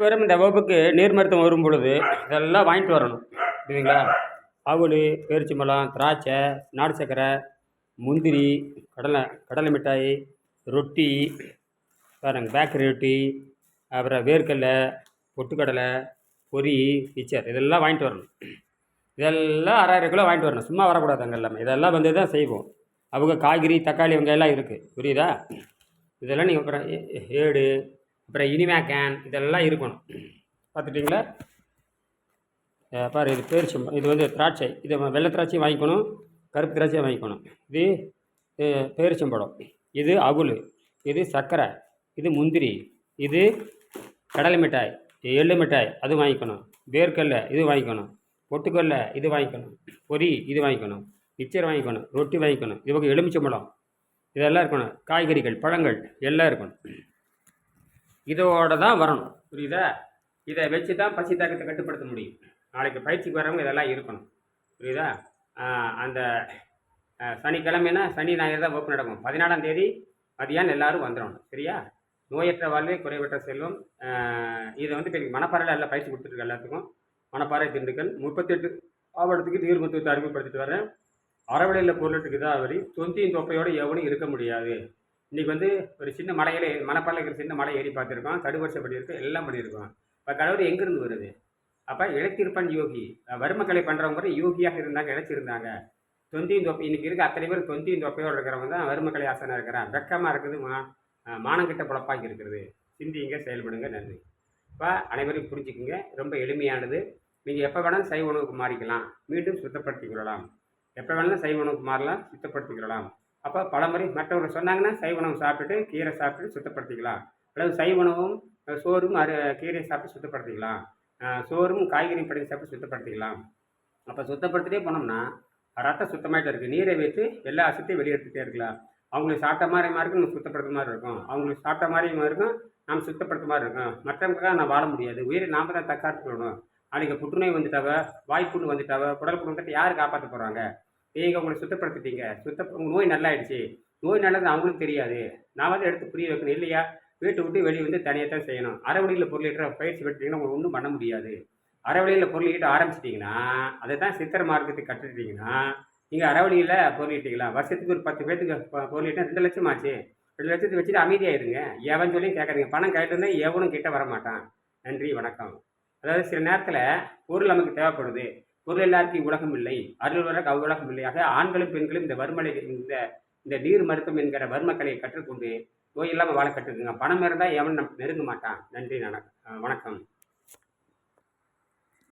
வரும் இந்த வகுப்புக்கு நீர் மருத்துவம் வரும் பொழுது இதெல்லாம் வாங்கிட்டு வரணும். புரியுதுங்களா? அவல் பேரிச்சம்பழம் திராட்சை நாடு சக்கரை முந்திரி கடலை கடலை மிட்டாய் ரொட்டி பாருங்க பேக்கரி ரொட்டி அப்புறம் வேர்க்கடலை பொட்டுக்கடலை பொரி மிச்சர் இதெல்லாம் வாங்கிட்டு வரணும். இதெல்லாம் அரை கிலோ வாங்கிட்டு வரணும். சும்மா வரக்கூடாது அங்கே எல்லாமே. இதெல்லாம் வந்து தான் செய்வோம். அவங்க காய்கறி தக்காளி இவங்க எல்லாம் இருக்குது புரியுதா? இதெல்லாம் நீங்கள் அப்புறம் ஏடு அப்புறம் இனிமே கேன் இதெல்லாம் இருக்கணும். பார்த்துட்டிங்களா? பாரு இது பேரிச்சம்பழம் இது வந்து திராட்சை. இது வெள்ளை திராட்சையும் வாங்கிக்கணும் கருப்பு திராட்சையும் வாங்கிக்கணும். இது பேரிச்சம்பழம் இது அவுல் இது சர்க்கரை. இது முந்திரி. இது கடலை மிட்டாய். எள்ளு மிட்டாய். அது வாங்கிக்கணும். வேர்க்கடலை இது வாங்கிக்கணும். பொட்டுக்கடலை இது வாங்கிக்கணும். பொரி இது வாங்கிக்கணும். மிச்சர் வாங்கிக்கணும். ரொட்டி வாங்கிக்கணும். இது பக்கம் எலுமிச்சம்பழம். இதெல்லாம் இருக்கணும். காய்கறிகள் பழங்கள் எல்லாம் இருக்கணும். இதோட தான் வரணும். புரியுதா? இதை வச்சு தான் பசி தாக்கத்தை கட்டுப்படுத்த முடியும். நாளைக்கு பயிற்சிக்கு வரவங்க இதெல்லாம் இருக்கணும். புரியுதா? அந்த சனிக்கிழமைனா சனி ஞாயிறு தான் வகுப்பு நடக்கும். பதினாலாம் தேதி மதியானம் எல்லாரும் வந்துடணும். சரியா? நோயற்ற வாழ்வே குறைவற்ற செல்வம். இதை வந்து இப்போ மனப்பாறையில் எல்லாம் பயிற்சி கொடுத்துருக்கு எல்லாத்துக்கும். மணப்பாறை திண்டுக்கல். முப்பத்தெட்டு மாவட்டத்துக்கு நீர் மருத்துவத்தை அறிமுகப்படுத்திட்டு வரேன். அறவடையில் பொருளுக்கு தான் வரி தொந்தியின் தொப்பையோடு எவனும் இருக்க முடியாது. இன்றைக்கி வந்து ஒரு சின்ன மலையில மலைப்பாளையில் இருக்கிற சின்ன மலை ஏறி பார்த்துருக்கோம். கடுவரிசை பண்ணியிருக்கோம் எல்லாம் பண்ணியிருக்கோம் இப்போ கடவுள் எங்கேருந்து வருது? அப்போ இழைத்திருப்பன் யோகி. வறுமக்கலை பண்ணுறவங்க கூட யோகியாக இருந்தாங்க இழைச்சிருந்தாங்க. தொந்தியும் தொப்பை இன்னைக்கு இருக்க அத்தனை பேர் தொந்தியும் தொப்பையோடு இருக்கிறவங்க தான் வறுமக்கலை ஆசனம் இருக்கிறான். வெக்கமாக இருக்குது மா மானங்கிட்ட புழப்பாக்கி இருக்கிறது சிந்திங்க செயல்படுங்க நன்றி. இப்போ அனைவரையும் புரிஞ்சுக்குங்க. ரொம்ப எளிமையானது. நீங்கள் எப்போ வேணாலும் சைவ உணவுக்கு மாறிக்கலாம். மீண்டும் சுத்தப்படுத்திக் கொள்ளலாம். எப்போ வேணாலும் சைவ உணவுக்கு மாறலாம் சுத்தப்படுத்திக் கொள்ளலாம். அப்போ பழமுறை மற்றவர்கள் சொன்னாங்கன்னா சைவ உணவு சாப்பிட்டுட்டு கீரை சாப்பிட்டு சுத்தப்படுத்திக்கலாம். அல்லது சைவ உணவும் சோறும் அரு கீரையை சாப்பிட்டு சுத்தப்படுத்திக்கலாம். சோறும் காய்கறி படி சாப்பிட்டு சுத்தப்படுத்திக்கலாம். அப்போ சுத்தப்படுத்திட்டே போனோம்னா ரத்தம் சுத்தமாகிட்டு இருக்குது நீரை வைத்து எல்லா அசத்தையும் வெளியெடுத்துகிட்டே இருக்கலாம். அவங்களுக்கு சாப்பிட்ட மாதிரி இருக்கும் நம்ம சுத்தப்படுத்த மாதிரி இருக்கும். அவங்களுக்கு சாப்பிட்ட மாதிரியும் இருக்கும் நாம் சுத்தப்படுத்த மாதிரி இருக்கும். மற்றவங்களுக்காக நான் வாழ முடியாது. உயிரை நாம் தான் தற்காத்துக்கணும். நாளைக்கு புற்றுநோய் வந்துட்டாவ வாய்ப்புண்ணு வந்துட்டாவ குடல் புண்ணு வந்துட்டு யார் காப்பாற்ற போகிறாங்க நீங்கள் உங்களை சுத்தப்படுத்திட்டீங்க. சுத்த உங்க நோய் நல்லாயிடுச்சு. நோய் நல்லது அவங்களுக்கு தெரியாது. நான் வந்து எடுத்து புரிய வைக்கணும் இல்லையா? வீட்டை விட்டு வெளியே வந்து தனியாக தான் செய்யணும் அறவழியில் பொருளிட்ட பயிற்சி பெற்றீங்கன்னா உங்களுக்கு ஒன்றும் பண்ண முடியாது. அறவழியில் பொருளிட்டு ஆரம்பிச்சிட்டிங்கன்னா அதை தான் சித்திர மார்க்கத்துக்கு கற்றுக்கிட்டீங்கன்னா நீங்கள் அறவழியில் பொருளிட்டீங்களா வருஷத்துக்கு ஒரு பத்து பேர்த்துக்கு பொ- பொருளிட்டா ரெண்டு லட்சம் ஆச்சு. ரெண்டு லட்சத்தை வச்சுட்டு அமைதியாயிருங்க. எவன் சொல்லி கேட்காதீங்க. பணம் கைட்டு இருந்தால் எவனும் கிட்டே வர மாட்டான் நன்றி வணக்கம். அதாவது சில நேரத்தில் பொருள் நமக்கு தேவைப்படுது. பொருள் எல்லாருக்கும் உலகம் இல்லை. அருள் வர அவ்வுலகம் இல்லை ஆக ஆண்களும் பெண்களும் இந்த வறுமலை இந்த இந்த நீர் மருத்துவம் என்கிற வர்மக்கலையை கற்றுக்கொண்டு நோய் இல்லாமல் வாழ கற்றுக்குங்க. பணம் இருந்தால் எவன் நம்ம நெருங்க மாட்டான். நன்றி வணக்கம்.